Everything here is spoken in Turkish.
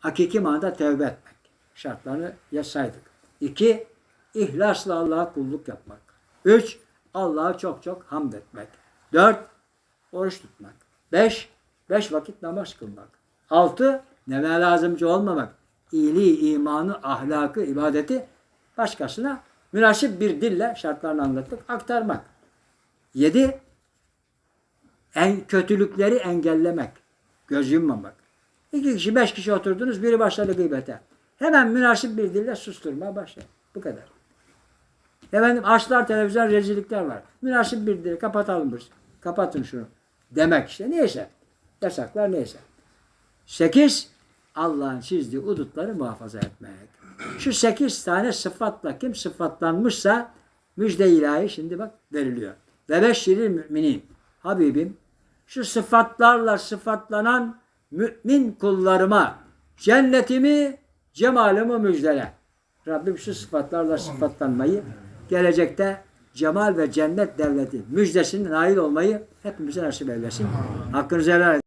hakiki manada tevbe etmek. Şartlarını yaşaydık. İki, ihlasla Allah'a kulluk yapmak. Üç, Allah'a çok çok hamd etmek. Dört, oruç tutmak. Beş, beş vakit namaz kılmak. Altı, neme lazımcı olmamak. İyiliği, imanı, ahlakı, ibadeti başkasına münasip bir dille şartlarını anlattık, aktarmak. Yedi, en kötülükleri engellemek. Göz yummamak. İki kişi, beş kişi oturdunuz, biri başladı gıybete. Hemen münasip bir dille susturmaya başlayın. Bu kadar. Efendim açlar televizyon rezillikler var. Münasip bir dille kapatalım biz. Kapatın şunu. Demek işte. Neyse. Yasaklar neyse. Sekiz, Allah'ın çizdiği udutları muhafaza etmek. Şu sekiz tane sıfatla kim sıfatlanmışsa müjde ilahi şimdi bak veriliyor. Ve beşşiril müminin. Habibim şu sıfatlarla sıfatlanan mümin kullarıma cennetimi, cemalimi müjdele. Rabbim şu sıfatlarla sıfatlanmayı gelecekte cemal ve cennet devleti müjdesine nail olmayı hepimize nasip eylesin. Hakkınızı helal edin.